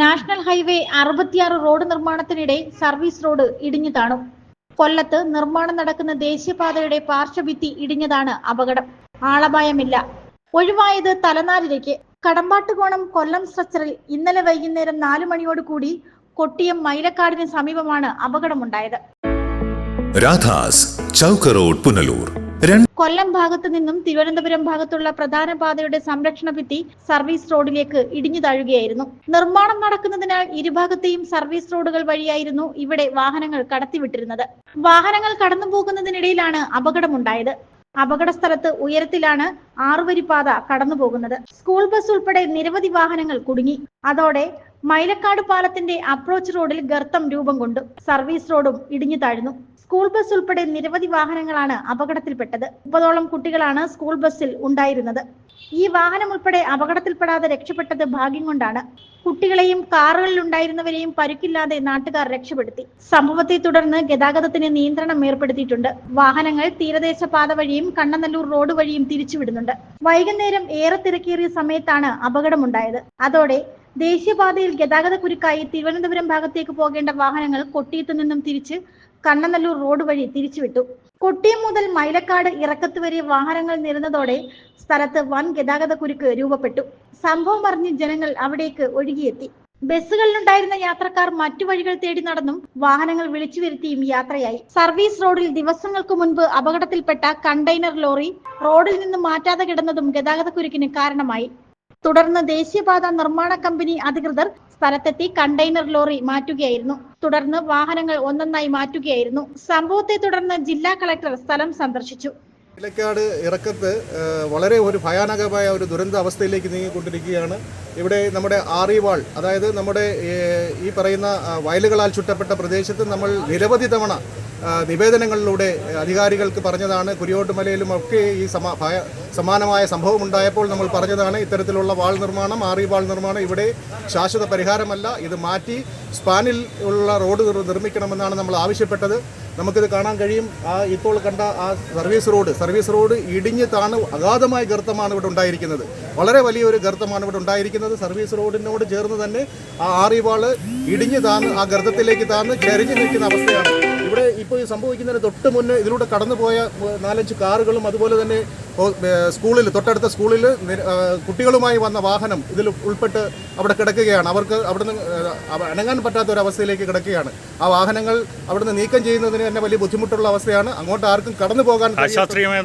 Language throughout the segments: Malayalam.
നാഷണൽ ഹൈവേ അറുപത്തിയാറ് റോഡ് നിർമ്മാണത്തിനിടെ സർവീസ് റോഡ് ഇടിഞ്ഞു താണു. കൊല്ലത്ത് നിർമ്മാണം നടക്കുന്ന ദേശീയപാതയുടെ പാർശ്വഭിത്തി ഇടിഞ്ഞതാണ് അപകടം. ആളപായമില്ല. ഒഴിവായത് തലനാരിലേക്ക്. കടമ്പാട്ടുകോണം കൊല്ലം സ്ട്രക്ചറിൽ ഇന്നലെ വൈകുന്നേരം നാലു മണിയോട് കൂടി കൊട്ടിയം മൈലക്കാടിന് സമീപമാണ് അപകടമുണ്ടായത്. രാധാസ് ചൗക്കറോഡ് പുനലൂർ. കൊല്ലം ഭാഗത്തു നിന്നും തിരുവനന്തപുരം ഭാഗത്തുള്ള പ്രധാന പാതയുടെ സംരക്ഷണ ഭിത്തി സർവീസ് റോഡിലേക്ക് ഇടിഞ്ഞു താഴുകയായിരുന്നു. നിർമ്മാണം നടക്കുന്നതിനാൽ ഇരുഭാഗത്തെയും സർവീസ് റോഡുകൾ വഴിയായിരുന്നു ഇവിടെ വാഹനങ്ങൾ കടത്തിവിട്ടിരുന്നത്. വാഹനങ്ങൾ കടന്നു പോകുന്നതിനിടയിലാണ് അപകടമുണ്ടായത്. അപകട സ്ഥലത്ത് ഉയരത്തിലാണ് ആറുവരി പാത കടന്നു പോകുന്നത് സ്കൂൾ ബസ് ഉൾപ്പെടെ നിരവധി വാഹനങ്ങൾ കുടുങ്ങി. അതോടെ മൈലക്കാട് പാലത്തിന്റെ അപ്രോച്ച് റോഡിൽ ഗർത്തം രൂപം കൊണ്ടു സർവീസ് റോഡും ഇടിഞ്ഞു താഴ്ന്നു. സ്കൂൾ ബസ് ഉൾപ്പെടെ നിരവധി വാഹനങ്ങളാണ് അപകടത്തിൽപ്പെട്ടത്. മുപ്പതോളം കുട്ടികളാണ് സ്കൂൾ ബസ്സിൽ ഉണ്ടായിരുന്നത്. ഈ വാഹനം ഉൾപ്പെടെ അപകടത്തിൽപ്പെടാതെ രക്ഷപ്പെട്ടത് ഭാഗ്യം കൊണ്ടാണ്. കുട്ടികളെയും കാറുകളിൽ ഉണ്ടായിരുന്നവരെയും പരുക്കില്ലാതെ നാട്ടുകാർ രക്ഷപ്പെടുത്തി. സംഭവത്തെ തുടർന്ന് ഗതാഗതത്തിന് നിയന്ത്രണം ഏർപ്പെടുത്തിയിട്ടുണ്ട്. വാഹനങ്ങൾ തീരദേശ പാത വഴിയും കണ്ണനല്ലൂർ റോഡ് വഴിയും തിരിച്ചുവിടുന്നുണ്ട്. വൈകുന്നേരം ഏറെ തിരക്കേറിയ സമയത്താണ് അപകടമുണ്ടായത്. അതോടെ ദേശീയപാതയിൽ ഗതാഗത കുരുക്കായി തിരുവനന്തപുരം ഭാഗത്തേക്ക് പോകേണ്ട വാഹനങ്ങൾ കൊട്ടിയത്തു നിന്നും തിരിച്ച് കണ്ണനല്ലൂർ റോഡ് വഴി തിരിച്ചുവിട്ടു. കൊട്ടിയം മുതൽ മൈലക്കാട് ഇറക്കത്ത് വരെ വാഹനങ്ങൾ നിരന്നതോടെ സ്ഥലത്ത് വൻ ഗതാഗത കുരുക്ക് രൂപപ്പെട്ടു. സംഭവം അറിഞ്ഞ് ജനങ്ങൾ അവിടേക്ക് ഒഴുകിയെത്തി. ബസ്സുകളിലുണ്ടായിരുന്ന യാത്രക്കാർ മറ്റു വഴികൾ തേടി നടന്നും വാഹനങ്ങൾ വിളിച്ചു വരുത്തിയും യാത്രയായി. സർവീസ് റോഡിൽ ദിവസങ്ങൾക്ക് മുൻപ് അപകടത്തിൽപ്പെട്ട കണ്ടെയ്നർ ലോറി റോഡിൽ നിന്ന് മാറ്റാതെ കിടന്നതും ഗതാഗത കുരുക്കിന് കാരണമായി. തുടർന്ന് ദേശീയപാത നിർമ്മാണ കമ്പനി അധികൃതർ സ്ഥലത്തെത്തി കണ്ടെയ്നർ ലോറി മാറ്റുകയായിരുന്നു. തുടർന്ന് വാഹനങ്ങൾ ഒന്നൊന്നായി മാറ്റുകയായിരുന്നു. സംഭവത്തെ തുടർന്ന് ജില്ലാ കളക്ടർ സ്ഥലം സന്ദർശിച്ചു. ഇലക്കാട് ഇറക്കത്ത് വളരെ ഒരു ഭയാനകമായ ഒരു ദുരന്ത അവസ്ഥയിലേക്ക് നീങ്ങിക്കൊണ്ടിരിക്കുകയാണ്. ഇവിടെ നമ്മുടെ ആറിവാൾ അതായത് നമ്മുടെ ഈ പറയുന്ന വയലുകളാൽ ചുറ്റപ്പെട്ട പ്രദേശത്ത് നമ്മൾ നിരവധി തവണ നിവേദനങ്ങളിലൂടെ അധികാരികൾക്ക് പറഞ്ഞതാണ്. കുരിയോട്ടുമലയിലും ഒക്കെ ഈ സമാ സമാനമായ സംഭവം ഉണ്ടായപ്പോൾ നമ്മൾ പറഞ്ഞതാണ് ഇത്തരത്തിലുള്ള വാൾ നിർമ്മാണം ആറി വാൾ നിർമ്മാണം ഇവിടെ ശാശ്വത പരിഹാരമല്ല. ഇത് മാറ്റി സ്പാനിൽ ഉള്ള റോഡ് നിർ- നിർമ്മിക്കണമെന്നാണ് നമ്മൾ ആവശ്യപ്പെട്ടത്. നമുക്കിത് കാണാൻ കഴിയും. ആ ഇപ്പോൾ കണ്ട ആ സർവീസ് റോഡ് സർവീസ് റോഡ് ഇടിഞ്ഞ് താണ് അഗാധമായ ഗർത്തമാണ് ഇവിടെ ഉണ്ടായിരിക്കുന്നത്. വളരെ വലിയൊരു ഗർത്തമാണ് ഇവിടെ ഉണ്ടായിരിക്കുന്നത്. സർവീസ് റോഡിനോട് ചേർന്ന് തന്നെ ആ ആറിവാൾ ഇടിഞ്ഞ് താന്ന് ആ ഗർത്തത്തിലേക്ക് താന്ന് ചെരിഞ്ഞു നിൽക്കുന്ന അവസ്ഥയാണ്. ഇവിടെ ഇപ്പോൾ ഈ സംഭവിക്കുന്നതിന് തൊട്ട് മുന്നേ ഇതിലൂടെ കടന്നുപോയ പോയ നാലഞ്ച് കാറുകളും അതുപോലെ തന്നെ സ്കൂളിൽ തൊട്ടടുത്ത സ്കൂളിൽ കുട്ടികളുമായി വന്ന വാഹനം ഇതിൽ ഉൾപ്പെട്ട് അവിടെ കിടക്കുകയാണ്. അവർക്ക് അവിടുന്ന് അനങ്ങാൻ പറ്റാത്ത ഒരു അവസ്ഥയിലേക്ക് കിടക്കുകയാണ്. ആ വാഹനങ്ങൾ അവിടുന്ന് നീക്കം ചെയ്യുന്നതിന് തന്നെ വലിയ ബുദ്ധിമുട്ടുള്ള അവസ്ഥയാണ്. അങ്ങോട്ട് ആർക്കും കടന്നു പോകാൻ അശാസ്ത്രീയമായ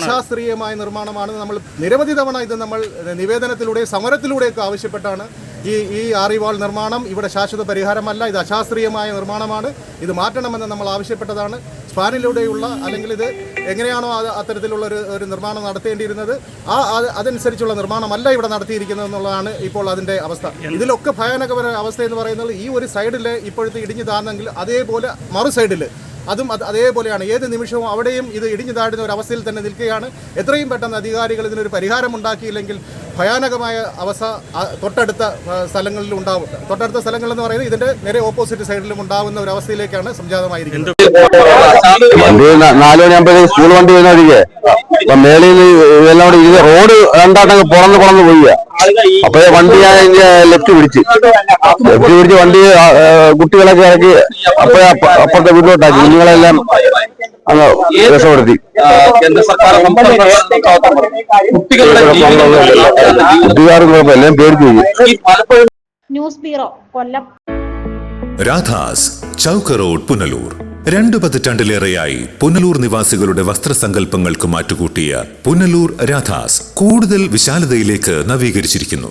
അശാസ്ത്രീയമായ നിർമ്മാണമാണ് നമ്മൾ നിരവധി തവണ ഇത് നമ്മൾ നിവേദനത്തിലൂടെ സമരത്തിലൂടെയൊക്കെ ആവശ്യപ്പെട്ടാണ്. ഈ ഈ ആറിവാൾ നിർമ്മാണം ഇവിടെ ശാശ്വത പരിഹാരമല്ല ഇത് അശാസ്ത്രീയമായ നിർമ്മാണമാണ്. ഇത് മാറ്റണമെന്ന് നമ്മൾ ആവശ്യപ്പെട്ടതാണ്. സ്പാനിലൂടെയുള്ള അല്ലെങ്കിൽ ഇത് എങ്ങനെയാണോ അത് അത്തരത്തിലുള്ള ഒരു ഒരു നിർമ്മാണം നടത്തേണ്ടിയിരുന്നത് ആ അത് അതനുസരിച്ചുള്ള നിർമ്മാണമല്ല ഇവിടെ നടത്തിയിരിക്കുന്നത് എന്നുള്ളതാണ് ഇപ്പോൾ അതിന്റെ അവസ്ഥ. ഇതിലൊക്കെ ഭയാനകപര അവസ്ഥ എന്ന് പറയുന്നത് ഈ ഒരു സൈഡിൽ ഇപ്പോഴത്തെ ഇടിഞ്ഞു താഴ്ന്നെങ്കിൽ അതേപോലെ മറു സൈഡിൽ അതും അത് അതേപോലെയാണ്. ഏത് നിമിഷവും അവിടെയും ഇത് ഇടിഞ്ഞു താഴ്ന്ന ഒരു അവസ്ഥയിൽ തന്നെ നിൽക്കുകയാണ്. എത്രയും പെട്ടെന്ന് അധികാരികൾ ഇതിനൊരു പരിഹാരം ഉണ്ടാക്കിയില്ലെങ്കിൽ ഭയാനകമായ അവസ്ഥ തൊട്ടടുത്ത സ്ഥലങ്ങളിൽ ഉണ്ടാവും. തൊട്ടടുത്ത സ്ഥലങ്ങൾ എന്ന് പറയുന്നത് ഇതിന്റെ നേരെ ഓപ്പോസിറ്റ് സൈഡിലും ഉണ്ടാവുന്ന ഒരു അവസ്ഥയിലേക്കാണ് സംജാതമായിരിക്കുന്നത്. സ്കൂൾ വണ്ടി അപ്പൊ മേളിൽ റോഡ് രണ്ടാട്ടങ്ങ് പുറന്ന് പുറന്ന് പോയി അപ്പോഴേ വണ്ടി ഞാൻ ലെഫ്റ്റ് പിടിച്ച്. ലെഫ്റ്റ് പിടിച്ച് വണ്ടി കുട്ടികളൊക്കെ ഇറക്കി അപ്പോഴേ അപ്പുറത്തെ വീട്ടിലോട്ടാക്കി. കുഞ്ഞുങ്ങളെല്ലാം അങ്ങ് രക്ഷപ്പെടുത്തി കേന്ദ്ര സർക്കാർ കുട്ടികളുടെ പേടിച്ചു news bureau Kollam. Radhas Chowka road Punalur. രണ്ടു പതിറ്റാണ്ടിലേറെയായി പുനലൂർ നിവാസികളുടെ വസ്ത്രസങ്കല്പങ്ങൾക്ക് മാറ്റുകൂട്ടിയ പുനലൂർ രാധാസ് കൂടുതൽ വിശാലതയിലേക്ക് നവീകരിച്ചിരിക്കുന്നു.